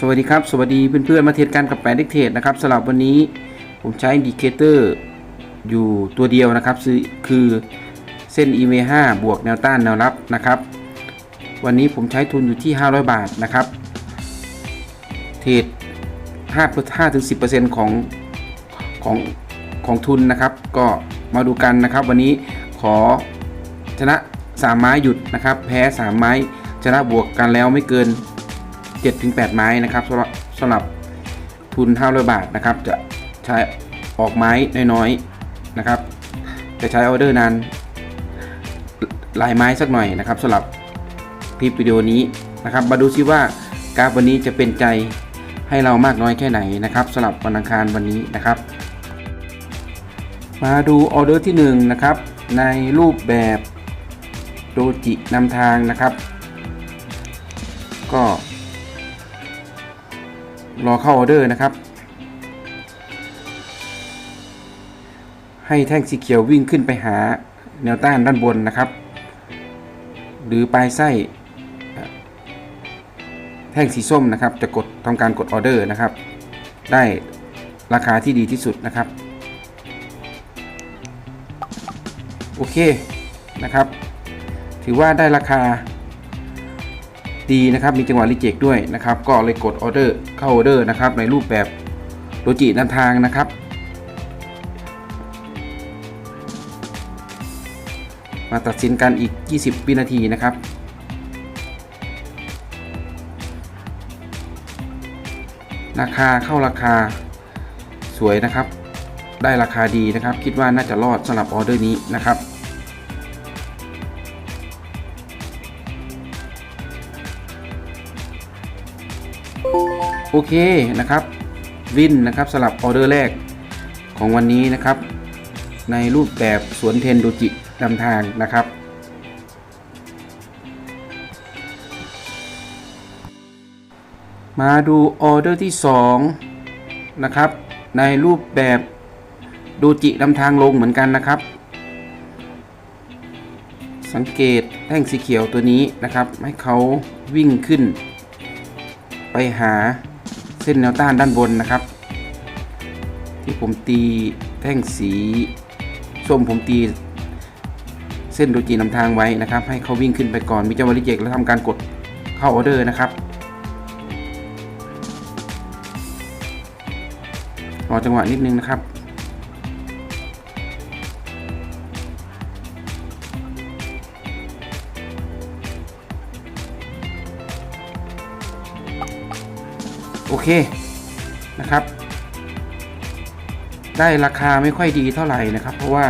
สวัสดีครับ สวัสดีเพื่อนๆ มาเทรดกันกับแปดดิกเทรดนะครับสำหรับวันนี้ผมใช้อินดิเคเตอร์อยู่ตัวเดียวนะครับคือคือเส้น EMA 5บวกแนวต้านแนวรับนะครับ วันนี้ผมใช้ทุนอยู่ที่ 500 บาทนะครับ เทรด5 5ถึง10%ของของของทุนนะครับ ก็มาดูกันนะครับ วันนี้ขอชนะ 3 ไม้หยุดนะครับ แพ้ 3 ไม้ชนะบวกกันแล้วไม่เกิน 7-8 ไม้นะครับสำหรับสำหรับทุน500บาทนะครับ จะใช้ออกไม้น้อยๆนะครับ จะใช้ออเดอร์นานหลายไม้สักหน่อยนะครับสำหรับคลิปวิดีโอนี้นะครับ มาดูซิว่ากราฟวันนี้จะเป็นใจให้เรามากน้อยแค่ไหนนะครับสำหรับวันอังคารวันนี้นะครับ มาดูออเดอร์ที่1นะครับในรูปแบบโดจินำทางนะครับ ก็ รอเข้าออเดอร์นะครับ ให้แท่งสีเขียววิ่งขึ้นไปหาแนวต้านด้านบนนะครับ หรือปลายไส้ แท่งสีส้มนะครับ จะกดทำการกดออเดอร์นะครับ ได้ราคาที่ดีที่สุดนะครับ โอเคนะครับ ถือว่าได้ราคา ดีนะครับ มีจังหวะรีเจ็คด้วยนะครับ ก็เลยกดออเดอร์เข้าออเดอร์นะครับ ในรูปแบบโดจินำทางนะครับ มาตัดสินกันอีก 20 วินาทีนะครับราคาเข้าราคาสวยนะครับ ได้ราคาดีนะครับ คิดว่าน่าจะรอดสำหรับออเดอร์นี้นะครับ โอเคนะครับ วินนะครับสลับออเดอร์แรกของวันนี้นะครับ ในรูปแบบสวนเทนโดจินำทางนะครับมาดูออเดอร์ที่ 2 นะครับ ในรูปแบบโดจินำทางลงเหมือนกันนะครับ สังเกตแท่งสีเขียวตัวนี้นะครับ ให้เขาวิ่งขึ้น ไปหา ส้นแนวต้านด้านบนนะครับ ที่ผมตีแท่งสีส้มผมตี เส้นโดจีนำทางไว้นะครับ ให้เขาวิ่งขึ้นไปก่อนมีเจ้าวริเจกแล้วทำการกดเข้าออเดอร์นะครับรอจังหวะนิดนึงนะครับ โอเคนะครับ ได้ราคาไม่ค่อยดีเท่าไหร่นะครับ เพราะว่า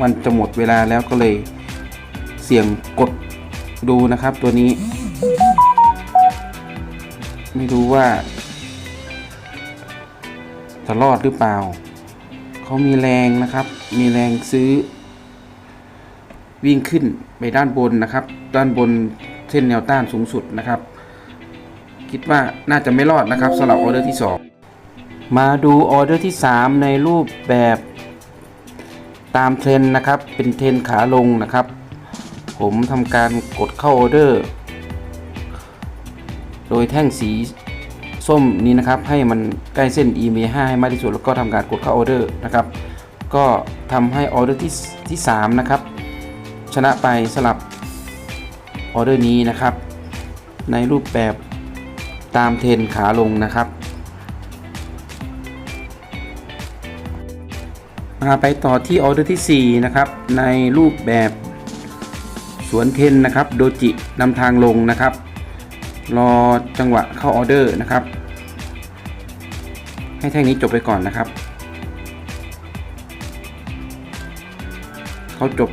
มันจะหมดเวลาแล้วก็เลยเสี่ยงกดดูนะครับตัวนี้ ไม่รู้ว่า จะรอดหรือเปล่า เขามีแรงนะครับ มีแรงซื้อ วิ่งขึ้นไปด้านบนนะครับ ด้านบนเส้นแนวต้านสูงสุดนะครับ คิดว่าน่าจะไม่รอดนะครับสำหรับออเดอร์ที่ 2 มาดูออเดอร์ที่ 3 ในรูปแบบตามเทรนนะครับ เป็นเทรนขาลงนะครับ ผมทำการกดเข้าออเดอร์ โดยแท่งสีส้มนี้นะครับให้มันใกล้เส้น EMA 5ให้มากที่สุดแล้วก็ทำการกดเข้าออเดอร์นะครับ ก็ทำให้ออเดอร์ที่ที่3นะครับ ชนะไปสลับออเดอร์นี้นะครับ ในรูปแบบ ตามเทรนขาลงนะครับ มาไปต่อที่ออเดอร์ที่ 4 นะครับ ในรูปแบบสวนเทนนะครับโดจินำทางลงนะครับ รอจังหวะเข้าออเดอร์นะครับ ให้แท่งนี้จบไปก่อนนะครับเขาจบ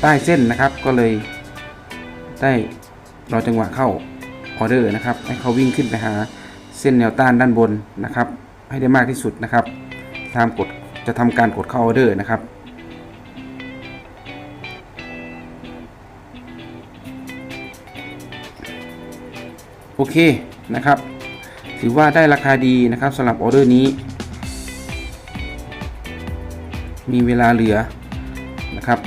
ใต้เส้นนะครับก็เลยได้รอจังหวะเข้า ออเดอร์นะครับ ให้เขาวิ่งขึ้นไปหาเส้นแนวต้านด้านบนนะครับ ให้ได้มากที่สุดนะครับตามกดจะทำการกดเข้าออเดอร์นะครับโอเคนะครับ ถือว่าได้ราคาดีนะครับสำหรับออเดอร์นี้ มีเวลาเหลือนะครับ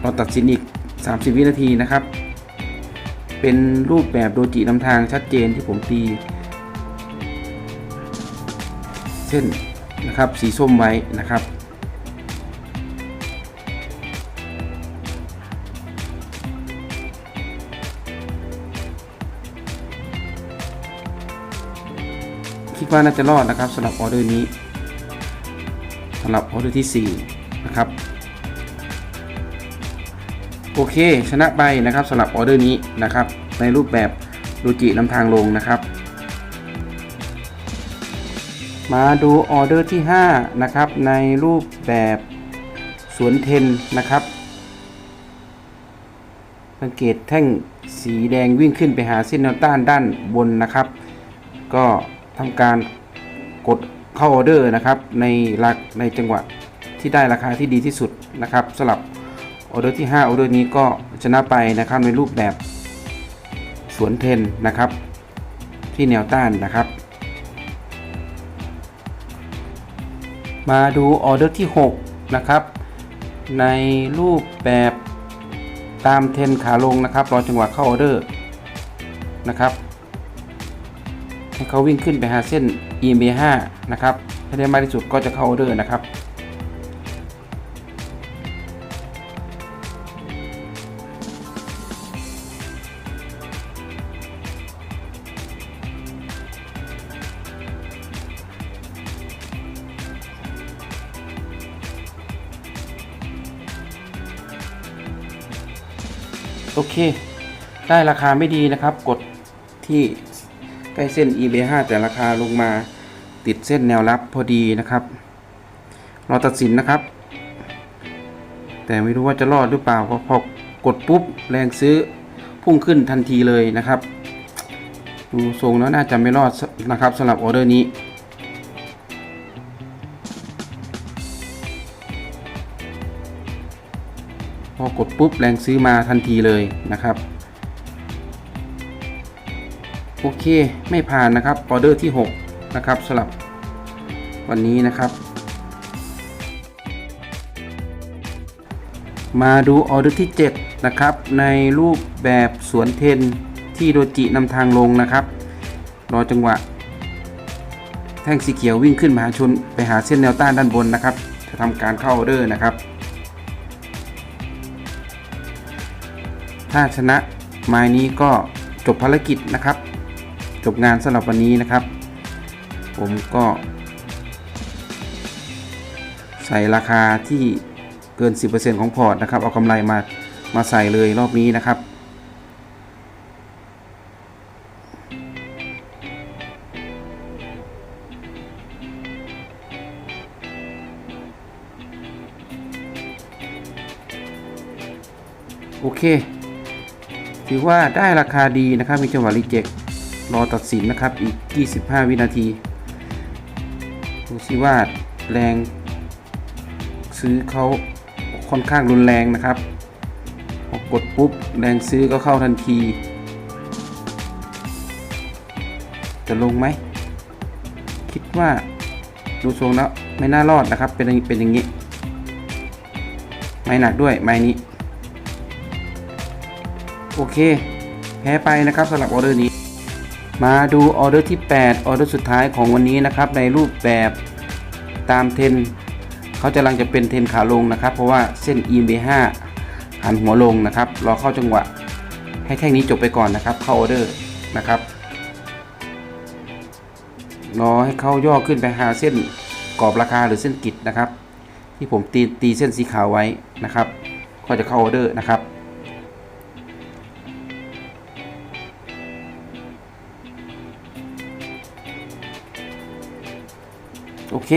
เราตัดสินอีก 30 วินาทีนะครับ เป็นรูปแบบโดจินำทางชัดเจนที่ผมตี เส้นนะครับสีส้มไว้นะครับ คิดว่าน่าจะรอดนะครับสำหรับออเดอร์นี้สำหรับออเดอร์ที่ 4 นะครับ โอเค ชนะไปนะครับสำหรับออเดอร์นี้นะครับ ในรูปแบบดูจินำทางลงนะครับ มาดูออเดอร์ที่ 5 นะครับ ในรูปแบบสวนเทนนะครับ สังเกตแท่งสีแดงวิ่งขึ้นไปหาเส้นแนวต้านด้านบนนะครับ ก็ทำการกดเข้าออเดอร์นะครับในหลักในจังหวะที่ได้ราคาที่ดีที่สุดนะครับสำหรับ ออเดอร์ที่5ออเดอร์นี้ก็ชนะไปนะครับในรูปแบบสวนเทนนะครับ ที่แนวต้านนะครับ มาดูออเดอร์ที่ 6 นะครับ ในรูปแบบตามเทนขาลงนะครับรอจังหวะเข้าออเดอร์นะครับให้เขาวิ่งขึ้นไปหาเส้น EMA 5นะครับถ้าได้มากที่สุดก็จะเข้าออเดอร์นะครับ โอเค ได้ราคาไม่ดีนะครับ กดที่ใกล้เส้น eBay 5 แต่ราคาลงมาติดเส้นแนวรับพอดีนะครับเราตัดสินนะครับ แต่ไม่รู้ว่าจะรอดหรือเปล่าเพราะพอกดปุ๊บแรงซื้อพุ่งขึ้นทันทีเลยนะครับ ดูทรงแล้วน่าจะไม่รอดนะครับสำหรับออเดอร์นี้ พอกดปุ๊บแรงซื้อมาทันทีเลยนะครับ โอเคไม่ผ่านนะครับออเดอร์ที่ 6 นะครับสำหรับวันนี้นะครับ มาดูออเดอร์ที่ 7 นะครับ ในรูปแบบสวนเทนที่โดจินำทางลงนะครับ รอจังหวะ แท่งสีเขียววิ่งขึ้นมหาชนไปหาเส้นแนวต้านด้านบนนะครับ จะทำการเข้าออเดอร์นะครับ ถ้าชนะไม้นี้ก็จบภารกิจนะครับ จบงานสำหรับวันนี้นะครับ ผมก็ ใส่ราคาที่เกิน 10%ของพอร์ตนะครับ เอากำไรมามาใส่เลยรอบนี้นะครับโอเค ถือว่าได้ราคาดีนะครับมีจังหวะรีเจ็ครอตัดสินนะครับอีก 25 วินาทีดูสิว่าแรงซื้อเขาค่อนข้างรุนแรงนะครับพอกดปุ๊บแรงซื้อก็เข้าทันที จะลงไหม คิดว่าดูทรงแล้วไม่น่ารอดนะครับ เป็นเป็นอย่างนี้ ไม่หนักด้วยไม้นี้ โอเค แพ้ไปนะครับสำหรับออเดอร์นี้ มาดูออเดอร์ที่ 8 ออเดอร์สุดท้ายของวันนี้นะครับ ในรูปแบบตามเทนเขาจะลังจะเป็นเทนขาลงนะครับ เพราะว่าเส้น EMA 5หันหัวลงนะครับรอเข้าจังหวะให้แท่งนี้จบไปก่อนนะครับ เข้าออเดอร์นะครับรอให้เข้าย่อขึ้นไปหาเส้นกรอบราคาหรือเส้นกิจนะครับ ที่ผมตีตีเส้นสีขาวไว้นะครับ ก็จะเข้าออเดอร์นะครับ โอเค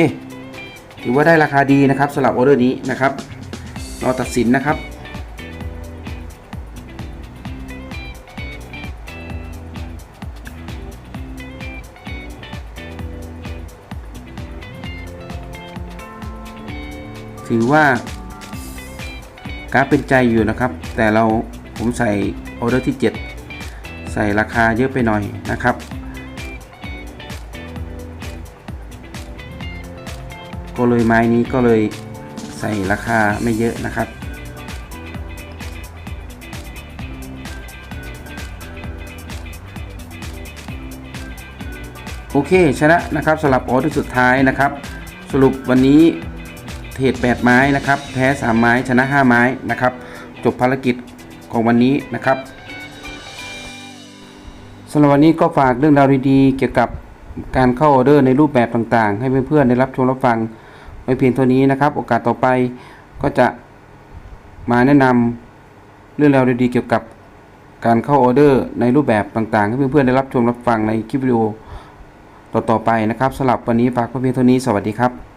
ถือว่าได้ราคาดีนะครับสำหรับออเดอร์นี้นะครับเราตัดสินนะครับถือว่ากาฟเป็นใจอยู่นะครับ แต่เราผมใส่ออเดอร์ที่ 7 ใส่ราคาเยอะไปหน่อยนะครับ ก็เลยไม้นี้ก็เลยใส่ราคาไม่เยอะนะครับ โอเคชนะนะครับสลับออที่สุดท้ายนะครับ สรุปวันนี้เทรด8 ไม้นะครับ แพ้3ไม้ชนะ 5 ไม้นะครับ จบภารกิจของวันนี้นะครับสำหรับวันนี้ก็ฝากเรื่องราวดีๆ เกี่ยวกับการเข้าออเดอร์ในรูปแบบต่างๆ ให้เพื่อนๆได้รับชมรับฟัง ว้เพียงเท่านี้นะครับ โอกาสต่อไปก็จะมาแนะนำเรื่องราวดีๆเกี่ยวกับการเข้าออเดอร์ในรูปแบบต่างๆ ให้เพื่อนๆได้รับชมรับฟังในคลิปวิดีโอต่อๆไปนะครับสำหรับวันนี้ฝากเพียงเท่านี้สวัสดีครับ